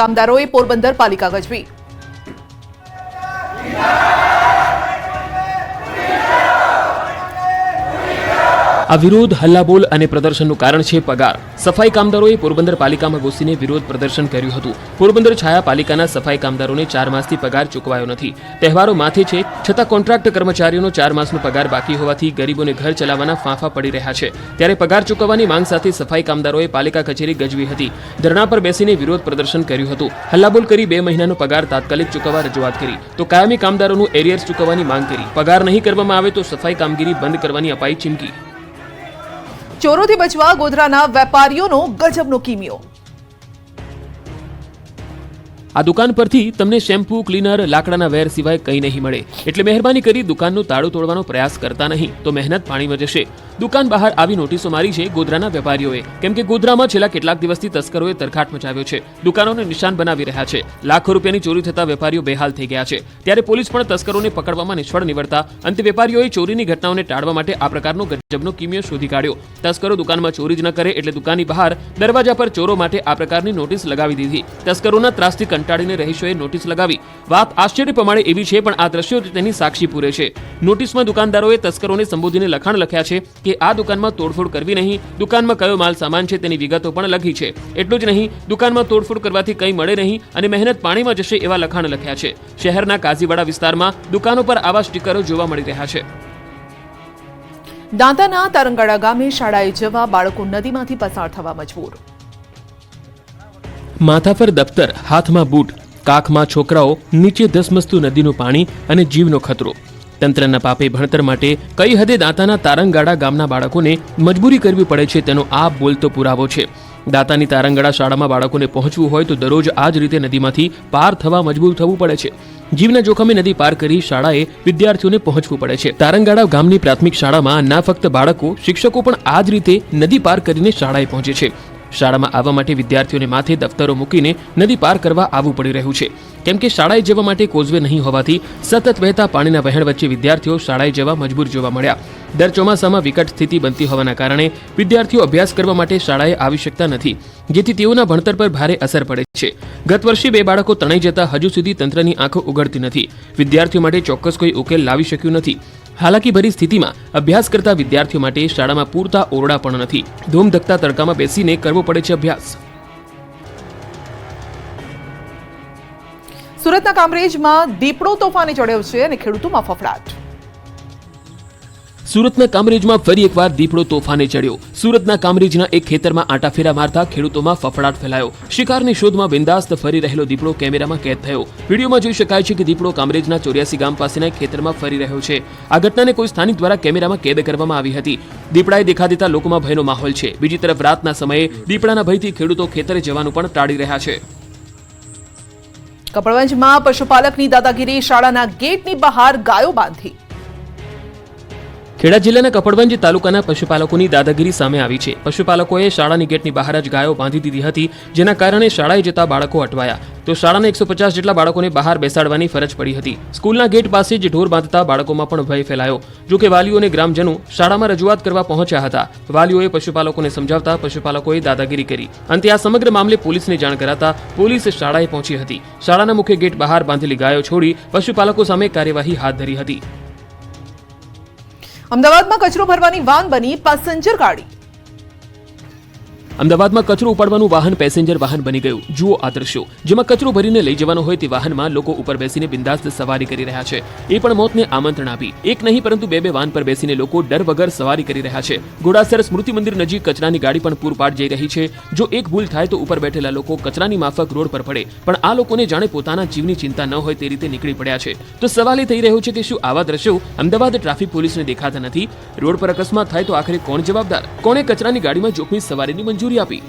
કામદારોએ પોરબંદર પાલિકા ગજવી. આ વિરોધ હલ્લાબોલ અને પ્રદર્શનનું કારણ છે પગાર. સફાઈ કામદારોએ પોરબંદર પાલિકામાં ઘૂસીને વિરોધ પ્રદર્શન કર્યું હતું. પોરબંદર છાયા પાલિકાના સફાઈ કામદારોને ચાર માસથી પગાર ચૂકવાયો નથી. તહેવારો માથે છે, છતાં કોન્ટ્રાક્ટ કર્મચારીઓનો ચાર માસનો પગાર બાકી હોવાથી ગરીબોને ઘર ચલાવવાના ફાંફા પડી રહ્યા છે. ત્યારે પગાર ચૂકવવાની માંગ સાથે સફાઈ કામદારોએ પાલિકા કચેરી ગજવી હતી. ધરણા પર બેસીને વિરોધ પ્રદર્શન કર્યું હતું. હલ્લાબોલ કરી બે મહિનાનો પગાર તાત્કાલિક ચૂકવવા રજૂઆત કરી. તો કાયમી કામદારોનું એરિયર્સ ચૂકવવાની માંગ કરી. પગાર નહીં કરવામાં આવે તો સફાઈ કામગીરી બંધ કરવાની અપાઈ ચીમકી. ચોરોથી બચવા ગોધરાના વેપારીઓનો ગજબનો કિમિયો. આ દુકાન પરથી તમને શેમ્પૂ, ક્લીનર, લાકડાના વેર સિવાય કંઈ નહીં મળે. એટલે મહેરબાની કરી દુકાનનું તાળું તોડવાનો પ્રયાસ કરતા નહીં, તો મહેનત પાણીમાં જશે દુકાન બહાર આવી નોટિસો મારી છે ગોધરાના વેપારીઓએ. કેમ કે ગોધરામાં છેલ્લા કેટલાક દિવસથી તસ્કરોએ તરખાટ મચાવ્યો છે. દુકાનોને નિશાન બનાવી રહ્યા છે. લાખો રૂપિયાની ચોરી થતા વેપારીઓ બેહાલ થઈ ગયા છે. ત્યારે પોલીસ પણ તસ્કરોને પકડવામાં નિષ્ફળ નીવડતા અંતે વેપારીઓએ ચોરીની ઘટનાઓને ટાળવા માટે આ પ્રકારનો ગજબનો કિમિયો શોધી કાઢ્યો. તસ્કરો દુકાનમાં ચોરી જ ન કરે એટલે દુકાનની બહાર દરવાજા પર ચોરો માટે આ પ્રકારની નોટિસ લગાવી દીધી. તસ્કરોના ત્રાસથી કંટાળીને રહીશોએ નોટિસ લગાવી. વાત આશ્ચર્ય પ્રમાણે એવી છે, પણ આ દ્રશ્યો તેની સાક્ષી પૂરે છે. નોટિસમાં દુકાનદારોએ તસ્કરોને સંબોધીને લખાણ લખ્યા છે કે આ દુકાનમાં તોડફોડ કરવી નહીં. દુકાનમાં કયો માલ સામાન છે તેની વિગતો પણ લખી છે. એટલું જ નહીં દુકાનમાં તોડફોડ કરવાથી કંઈ મળે નહીં અને મહેનત પાણીમાં જશે એવા લખાણ લખ્યા છે. શહેરના કાઝીવાડા વિસ્તારમાં દુકાનો પર આવા સ્ટીકરો જોવા મળી રહ્યા છે. દાંતાના તારંગાડા ગામે શાળાએ જવા બાળકો નદીમાંથી પસાર થવા મજબૂર. માથા પર દફતર હાથમાં બૂટ કાખમાં છોકરાઓ નીચે ધસમસતું નદીનું પાણી અને જીવનો ખતરો. તંત્રના પાપે ભણતર માટે કઈ હદે દાંતાના તારંગાડા ગામના બાળકોને મજબૂરી કરવી પડે છે તેનો આ બોલતો પુરાવો છે. દાંતાની તારંગાડા શાળામાં બાળકોને પહોંચવું હોય તો દરરોજ આ જ રીતે નદીમાંથી પાર થવા મજબૂર થવું પડે છે. જીવના જોખમે નદી પાર કરી શાળાએ વિદ્યાર્થીઓને પહોંચવું પડે છે. તારંગાડા ગામની પ્રાથમિક શાળામાં ના ફક્ત બાળકો, શિક્ષકો પણ આ જ રીતે નદી પાર કરીને શાળાએ પહોંચે છે. શાળામાં આવવા માટે વિદ્યાર્થીઓને માથે દફતરો મૂકીને નદી પાર કરવા આવવું પડી રહ્યું છે. કેમ કે શાળાએ જવા માટે કોઝવે નહીં હોવાથી સતત વહેતા પાણીના વહેણ વચ્ચે વિદ્યાર્થીઓ શાળાએ જવા મજબૂર જોવા મળ્યા. દર ચોમાસામાં વિકટ સ્થિતિ બનતી હોવાના કારણે વિદ્યાર્થીઓ અભ્યાસ કરવા માટે શાળાએ આવી શકતા નથી, જેથી તેઓના ભણતર પર ભારે અસર પડે છે. ગત વર્ષે બે બાળકો તણાઈ જતા હજુ સુધી તંત્રની આંખો ઉઘડતી નથી. વિદ્યાર્થીઓ માટે ચોક્કસ કોઈ ઉકેલ લાવી શક્યું નથી. હાલાકી ભરી સ્થિતિમાં અભ્યાસ કરતા વિદ્યાર્થીઓ માટે શાળામાં પૂરતા ઓરડા પણ નથી. ધૂમ ધકતા તડકામાં બેસીને કરવો પડે છે અભ્યાસ. સુરતના કામરેજમાં દીપડો તોફાને ચડ્યો છે અને ખેડૂતોમાં ફફડાટ. સુરતના કામરેજમાં ફરી એકવાર દીપડો તોફાને ચડ્યો. સુરતના કામરેજના એક ખેતરમાં આંટાફેરા મારતા ખેડૂતોમાં ફફડાટ ફેલાયો. શિકારની શોધમાં બિંદાસ્ત ફરી રહેલો દીપડો કેમેરામાં કેદ થયો. વિડીયોમાં જોઈ શકાય છે કે દીપડો કામરેજના ચોર્યાસી ગામ પાસેના ખેતરમાં ફરી રહ્યો છે. આ ઘટનાને કોઈ સ્થાનિક દ્વારા કેમેરામાં કેદ કરવામાં આવી હતી. દીપડાએ દેખા દેતા લોકોમાં ભયનો માહોલ છે. બીજી તરફ રાતના સમયે દીપડાના ભયથી ખેડૂતો ખેતરે જવાનું પણ ટાળી રહ્યા છે. કપડવંજમાં પશુપાલકની દાદાગીરી, શાળાના ગેટની બહાર ગાયો બાંધી. ખેડા જિલ્લાના કપડવંજ તાલુકાના પશુપાલકોની દાદાગીરી સામે આવી છે. પશુપાલકોએ શાળાની ગેટની બહાર જ ગાયો બાંધી દીધી હતી, જેના કારણે શાળાએ જતા બાળકો અટવાયા. તો શાળાના એકસો પચાસ જેટલા બાળકોને બહાર બેસાડવાની ફરજ પડી હતી. સ્કૂલના ગેટ પાસે જ ઢોર બાંધતા બાળકોમાં પણ ભય ફેલાયો. જો કે વાલીઓ ગ્રામજનો શાળામાં રજૂઆત કરવા પહોંચ્યા હતા. વાલીઓએ પશુપાલકોને સમજાવતા પશુપાલકોએ દાદાગીરી કરી. અંતે આ સમગ્ર મામલે પોલીસને જાણ કરાતા પોલીસ શાળાએ પહોંચી હતી. શાળાના મુખ્ય ગેટ બહાર બાંધેલી ગાયો છોડી પશુપાલકો સામે કાર્યવાહી હાથ ધરી હતી. અમદાવાદમાં કચરો ભરવાની વાન બની પેસેન્જર ગાડી. અમદાવાદમાં કચરો ઉપાડવાનું વાહન, પેસેન્જર વાહન બની ગયું. જુઓ આ દ્રશ્યો. જેમાં કચરો ભરીને લઈ જવાનો હોય તે વાહનમાં લોકો ઉપર બેસીને બિંદાસ્ત સવારી કરી રહ્યા છે. એ પણ મોતને આમંત્રણ આપી. એક નહીં, પરંતુ બે બે વાહન પર બેસીને લોકો ડર વગર સવારી કરી રહ્યા છે. ઘોડાસર સ્મૃતિ મંદિર નજીક કચરાની ગાડી પણ પૂરપાટ જઈ રહી છે. જો એક ભૂલ થાય તો ઉપર બેઠેલા લોકો કચરાની માફક રોડ પર પડે. પણ આ લોકોને જાણે પોતાના જીવની ચિંતા ન હોય તે રીતે નીકળી પડ્યા છે. તો સવાલ એ થઈ રહ્યો છે કે શું આવા દ્રશ્યો અમદાવાદ ટ્રાફિક પોલીસને દેખાતા નથી? રોડ પર અકસ્માત થાય તો આખરે કોણ જવાબદાર? કોણે કચરાની ગાડીમાં જોખમી સવારીની મંજૂરી આપી.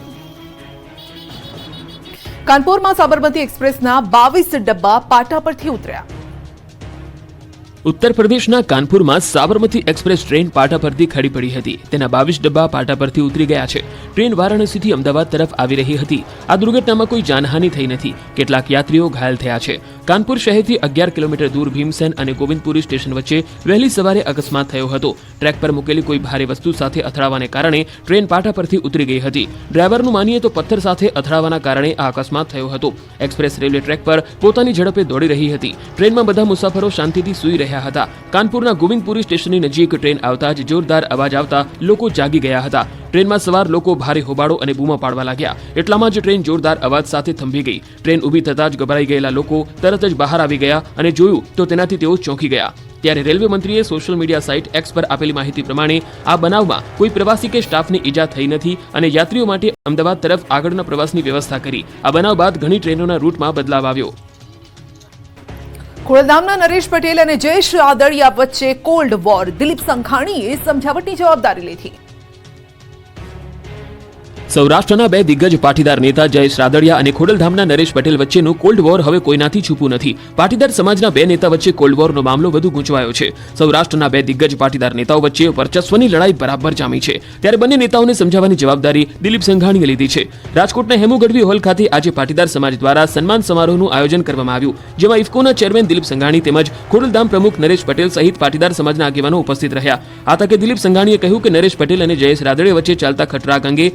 કાનપુરમાં સાબરમતી એક્સપ્રેસના બાવીસ ડબ્બા પાટા પરથી ઉતર્યા. ઉત્તર પ્રદેશના કાનપુરમાં સાબરમતી એક્સપ્રેસ ટ્રેન પાટા પરથી ખડી પડી હતી. તેના બાવીસ ડબ્બા પાટા પરથી ઉતરી ગયા છે. ટ્રેન વારાણસીથી અમદાવાદ તરફ આવી રહી હતી. આ દુર્ઘટનામાં કોઈ જાનહાનિ થઈ નથી. કેટલાક યાત્રીઓ ઘાયલ થયા છે. કાનપુર શહેરથી અગિયાર કિલોમીટર દૂર ભીમસેન અને ગોવિંદપુરી સ્ટેશન વચ્ચે વહેલી સવારે અકસ્માત થયો હતો. ટ્રેક પર મૂકેલી કોઈ ભારે વસ્તુ સાથે અથડાવાને કારણે ટ્રેન પાટા પરથી ઉતરી ગઈ હતી. ડ્રાઈવરનું માનીએ તો પથ્થર સાથે અથડાવાના કારણે આ અકસ્માત થયો હતો. એક્સપ્રેસ રેલવે ટ્રેક પર પોતાની ઝડપે દોડી રહી હતી. ટ્રેનમાં બધા મુસાફરો શાંતિથી સૂઈ રહ્યા હતા. કાનપુરના ગોવિંદપુરી સ્ટેશનની નજીક ટ્રેન આવતા જ જોરદાર અવાજ આવતા લોકો જાગી ગયા હતા. ટ્રેનમાં સવાર લોકો ભારે હોબાળો અને બૂમા પાડવા લાગ્યા. એટલામાં જ ટ્રેન જોરદાર અવાજ સાથે થંભી ગઈ. ટ્રેન ઊભી થતાં જ ગભરાઈ ગયેલા લોકો તરત જ બહાર આવી ગયા અને જોયું તો તેનાથી તેઓ ચોંકી ગયા. ત્યારે રેલવે મંત્રીએ સોશિયલ મીડિયા સાઇટ એક્સ પર આપેલી માહિતી પ્રમાણે આ બનાવમાં કોઈ પ્રવાસી કે સ્ટાફને ઈજા થઈ નથી અને યાત્રીઓ માટે અમદાવાદ તરફ આગળના પ્રવાસની વ્યવસ્થા કરી. આ બનાવ બાદ ઘણી ટ્રેનોના રૂટમાં બદલાવ આવ્યો. ખોડલધામના નરેશ પટેલ અને જયેશ આદળિયા વચ્ચે કોલ્ડ વોર. દિલીપ સંઘાણીએ સમજાવટની જવાબદારી લીધી. સૌરાષ્ટ્રના બે દિગ્ગજ પાટીદાર નેતા જયેશ રાદડિયા અને ખોડલધામના નરેશ પટેલ વચ્ચેનું કોલ્ડ વોર હવે કોઈનાથી છૂપું નથી. પાટીદાર સમાજના બે નેતા વચ્ચે કોલ્ડ વોરનો મામલો વધુ ગૂંચવાયો છે. સૌરાષ્ટ્રના બે દિગ્ગજ પાટીદાર નેતાઓ વચ્ચે વર્ચસ્વની લડાઈ બરાબર જામી છે. ત્યારે બંને નેતાઓને સમજાવવાની જવાબદારી દિલીપ સંઘાણીએ લીધી છે. રાજકોટના હેમુ હોલ ખાતે આજે પાટીદાર સમાજ દ્વારા સન્માન સમારોહનું આયોજન કરવામાં આવ્યું, જેમાં ઇફકોના ચેરમેન દિલીપ સંઘાણી તેમજ ખોડલધામ પ્રમુખ નરેશ પટેલ સહિત પાટીદાર સમાજના આગેવાનો ઉપસ્થિત રહ્યા. આ તકે દિલીપ સંઘાણીએ કહ્યું કે નરેશ પટેલ અને જયેશ રાદડિયા વચ્ચે ચાલતા ખટરાક અંગે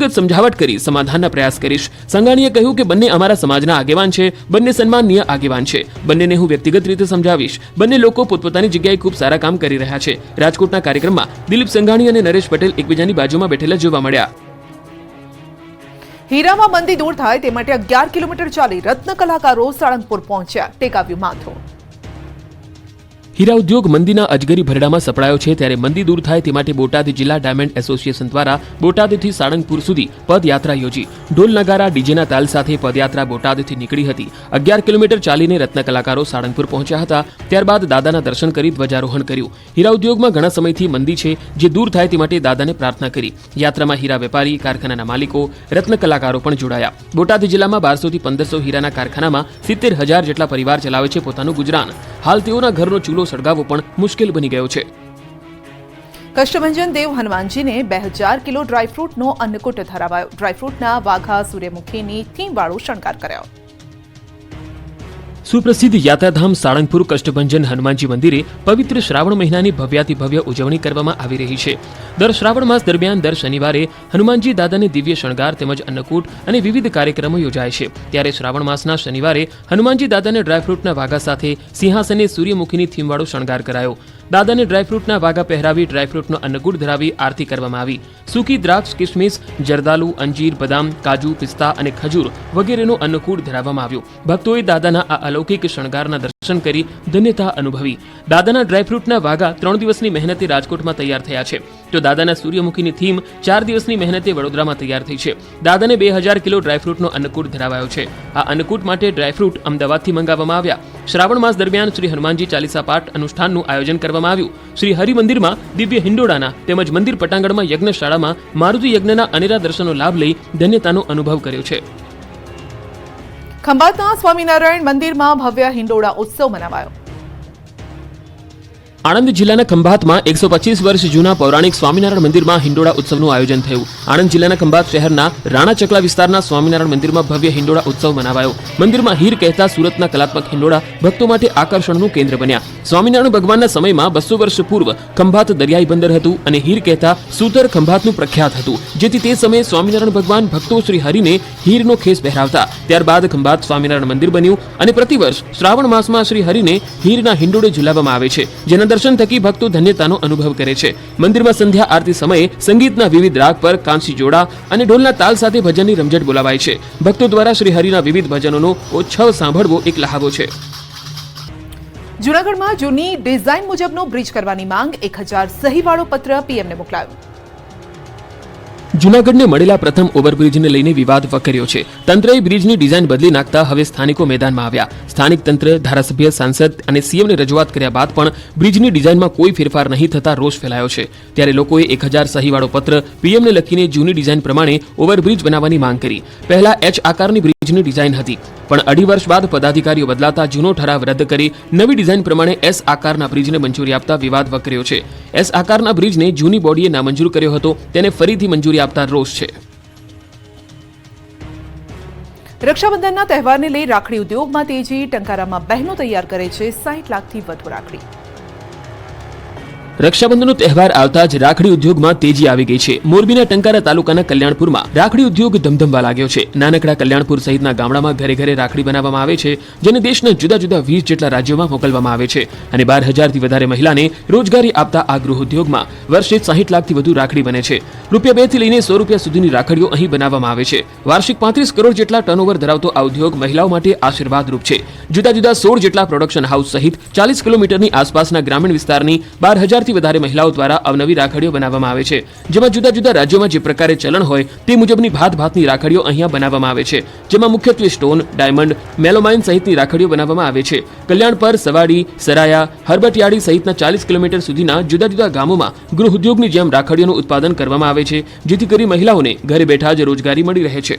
વ્યક્તિગત સમજાવટ કરી સમાધાનના પ્રયાસ કરીશ. સંઘાણીએ કહ્યું કે બંને અમારા સમાજના આગેવાન છે, બંને સન્માનનીય આગેવાન છે. બંનેને હું વ્યક્તિગત રીતે સમજાવીશ. બંને લોકો પોતપોતાની જગ્યાએ ખૂબ સારા કામ કરી રહ્યા છે. રાજકોટના કાર્યક્રમમાં દિલીપ સંઘાણી અને નરેશ પટેલ એકબીજાની બાજુમાં બેઠેલા જોવા મળ્યા. હીરામાં મંદી દૂર થાય તે માટે અગિયાર કિલોમીટર ચાલી રત્ન કલાકારો સાળંગપુર પહોંચ્યા. ટેકાવ્યું માથું. હીરા ઉદ્યોગ મંદીના અજગરી ભરડામાં સપડાયો છે ત્યારે મંદી દૂર થાય તે માટે બોટાદ જિલ્લા ડાયમંડ એસોસિએશન દ્વારા બોટાદથી સાળંગપુર સુધી પદયાત્રા યોજી. ઢોલ નગારા ડીજેના તાલ સાથે પદયાત્રા બોટાદથી નીકળી હતી. અગિયાર કિલોમીટર ચાલીને રત્ન કલાકારો સાળંગપુર પહોંચ્યા હતા. ત્યારબાદ દાદાના દર્શન કરી ધ્વજારોહણ કર્યું. હીરા ઉદ્યોગમાં ઘણા સમયથી મંદી છે જે દૂર થાય તે માટે દાદાને પ્રાર્થના કરી. યાત્રામાં હીરા વેપારી, કારખાનાના માલિકો, રત્ન કલાકારો પણ જોડાયા. બોટાદ જિલ્લામાં બારસોથી પંદરસો હીરાના કારખાનામાં સિત્તેર હજાર જેટલા પરિવાર ચલાવે છે પોતાનું ગુજરાન. હાલ તેઓના ઘરનો ચૂલો સળગાવવો પણ મુશ્કેલ બની ગયો છે. કષ્ટભંજન દેવ હનુમાનજીને બે હજાર કિલો ડ્રાયફ્રૂટનો અન્નકૂટ ધરાવાયો. ડ્રાયફ્રૂટના વાઘા સૂર્યમુખીની થીમવાળો શણગાર કરાયો. સુપ્રસિદ્ધ યાત્રાધામ સાળંગપુર કષ્ટભંજન હનુમાનજી મંદિરે પવિત્ર શ્રાવણ મહિનાની ભવ્યાતિ ભવ્ય ઉજવણી કરવામાં આવી રહી છે. દર શ્રાવણ માસ દરમિયાન દર શનિવારે હનુમાનજી દાદાને દિવ્ય શણગાર તેમજ અન્નકૂટ અને વિવિધ કાર્યક્રમો યોજાય છે. ત્યારે શ્રાવણ માસના શનિવારે હનુમાનજી દાદાને ડ્રાયફ્રૂટના વાઘા સાથે સિંહાસને સૂર્યમુખીની થીમવાળો શણગાર કરાયો. દાદાને ડ્રાયફ્રૂટના વાગા પહેરાવી ડ્રાયફ્રૂટનો અન્નકૂટ ધરાવી આરતી કરવામાં આવી. સૂકી દ્રાક્ષ, કિસમિસ, જરદાલુ, અંજીર, બદામ, કાજુ, પિસ્તા અને ખજૂર વગેરેનો અન્નકૂટ ધરાવવામાં આવ્યો. ભક્તોએ દાદાના આ અલૌકિક શણગારના દર્શન કરી ધન્યતા અનુભવી. દાદાના ડ્રાયફ્રૂટના વાઘા ત્રણ દિવસની મહેનતે રાજકોટમાં તૈયાર થયા છે. તો દાદાના સૂર્યમુખીની થીમ ચાર દિવસની મહેનતે વડોદરામાં તૈયાર થઈ છે. દાદાને બે હજાર કિલો ડ્રાયફ્રૂટનો અન્નકૂટ ધરાવાયો છે. આ અન્નકૂટ માટે ડ્રાયફ્રૂટ અમદાવાદથી મંગાવવામાં આવ્યા. શ્રાવણ માસ દરમિયાન શ્રી હનુમાનજી ચાલીસા પાઠ અનુષ્ઠાનનું આયોજન કરવામાં આવ્યું. શ્રી હરિમંદિરમાં દિવ્ય હિંડોળાના તેમજ મંદિર પટાંગણમાં યજ્ઞશાળામાં મારુતિ યજ્ઞના અનેરા દર્શનનો લાભ લઈ ધન્યતાનો અનુભવ કર્યો છે. ખંભાતના સ્વામિનારાયણ મંદિરમાં ભવ્ય હિંડોળા ઉત્સવ મનાવાયો. આણંદ જિલ્લાના ખંભાતમાં એકસો પચીસ વર્ષ જૂના પૌરાણિક સ્વામિનારાયણ મંદિરમાં હિંડોળા ઉત્સવનું આયોજન થયું. આણંદ જિલ્લાના ખંભાત શહેરના રાણા ચકલા વિસ્તારના સ્વામિનારાયણ મંદિરમાં ભવ્ય હિંડોળા ઉત્સવ મનાવાયો. મંદિરમાં હીર કહેતા સુરતના કલાત્મક હિંડોળા ભક્તો માટે આકર્ષણનું કેન્દ્ર બન્યા. સ્વામિનારાયણ ભગવાનના સમયમાં બસો વર્ષ પૂર્વ ખંભાત દરિયાઈ બંદર હતું અને હીર કહેતા સુતર ખંભાતનું પ્રખ્યાત હતું. જેથી તે સમયે સ્વામિનારાયણ ભગવાન ભક્તો શ્રી હરિને હીરનો ખેસ પહેરાવતા. ત્યારબાદ ખંભાત સ્વામિનારાયણ મંદિર બન્યું અને પ્રતિવર્ષ શ્રાવણ માસમાં શ્રી હરિને હીરના હિંડોળે ઝુલાવવામાં આવે છે. જેના દર્શન થકી ભક્તો ધન્યતાનો અનુભવ કરે છે. મંદિરમાં સંધ્યા આરતી સમયે સંગીતના વિવિધ રાગ પર કાંસી જોડા અને ઢોલના તાલ સાથે ભજનની રમઝટ બોલાવાય છે. ભક્તો દ્વારા શ્રી હરિના વિવિધ ભજનોનો ઓછવ સાંભળવો એક લહાવો છે. જૂનાગઢમાં જૂની ડિઝાઇન મુજબનો બ્રિજ કરવાની માંગ એક હજાર સહીવાળો પત્ર પીએમને મોકલાયો. જૂનાગઢને મળેલા પ્રથમ ઓવરબ્રિજને લઈને વિવાદ વકર્યો છે. તંત્રએ બ્રિજની ડિઝાઇન બદલી નાખતા હવે સ્થાનિકો મેદાનમાં આવ્યા. સ્થાનિક તંત્ર, ધારાસભ્ય, સાંસદ અને સીએમને રજૂઆત કર્યા બાદ પણ બ્રિજની ડિઝાઇનમાં કોઈ ફેરફાર નહીં થતા રોષ ફેલાયો છે. ત્યારે લોકોએ એક હજાર સહીવાળો પત્ર પીએમને લખીને જૂની ડિઝાઇન પ્રમાણે ઓવરબ્રિજ બનાવવાની માંગ કરી. પહેલા એચ આકારની બ્રિજની ડિઝાઇન હતી. પણ અઢી વર્ષ બાદ પદાધિકારીઓ બદલાતા જૂનો ઠરાવ રદ કરી નવી ડિઝાઇન પ્રમાણે એસ આકારના બ્રિજને મંજૂરી આપતા વિવાદ વકર્યો છે. એસ આકારના બ્રિજને જૂની બોડીએ નામંજૂર કર્યો હતો. તેને ફરીથી મંજૂરી આપતા રોષ છે. રક્ષાબંધનના તહેવારને લઈ રાખડી ઉદ્યોગમાં તેજી, ટંકારામાં બહેનો તૈયાર કરે છે સાઠ લાખથી વધુ રાખડી. રક્ષાબંધનનો તહેવાર આવતા જ રાખડી ઉદ્યોગમાં તેજી આવી ગઈ છે. મોરબીના ટંકારા તાલુકાના કલ્યાણપુરમાં રાખડી ઉદ્યોગ ધમધમવા લાગ્યો છે. નાનકડા કલ્યાણપુર સહિતના ગામડામાં ઘરે ઘરે રાખડી બનાવવામાં આવે છે, જેને દેશના જુદા જુદા વીસ જેટલા રાજ્યોમાં મોકલવામાં આવે છે અને બાર હજારથી વધારે મહિલાને રોજગારી આપતા આ ગૃહ ઉદ્યોગમાં વર્ષે સાહીઠ લાખથી વધુ રાખડી બને છે. રૂપિયા બેથી લઈને સો રૂપિયા સુધીની રાખડીઓ અહીં બનાવવામાં આવે છે. વાર્ષિક પાંત્રીસ કરોડ જેટલા ટર્નઓવર ધરાવતો આ ઉદ્યોગ મહિલાઓ માટે આશીર્વાદરૂપ છે. જુદા જુદા સોળ જેટલા પ્રોડક્શન હાઉસ સહિત ચાલીસ કિલોમીટરની આસપાસના ગ્રામીણ વિસ્તારની બાર હજારથી વધારે મહિલાઓ દ્વારા અવનવી રાખડીઓ બનાવવામાં આવે છે. જેમાં જુદા જુદા રાજ્યોમાં જે પ્રકારે ચલણ હોય, તે મુજબની ભાત ભાતની રાખડીઓ અહીંયા બનાવવામાં આવે છે. જેમાં મુખ્યત્વે સ્ટોન, ડાયમંડ, મેલોમાઇન સહિતની રાખડીઓ બનાવવામાં આવે છે. કલ્યાણ પર સવાડી, સરાયા, હરબટિયાળી સહિતના ચાલીસ કિલોમીટર સુધીના જુદા જુદા ગામોમાં ગૃહ ઉદ્યોગની જેમ રાખડીઓનું ઉત્પાદન કરવામાં આવે છે, જેથી કરી મહિલાઓને ઘરે બેઠા જ રોજગારી મળી રહે છે.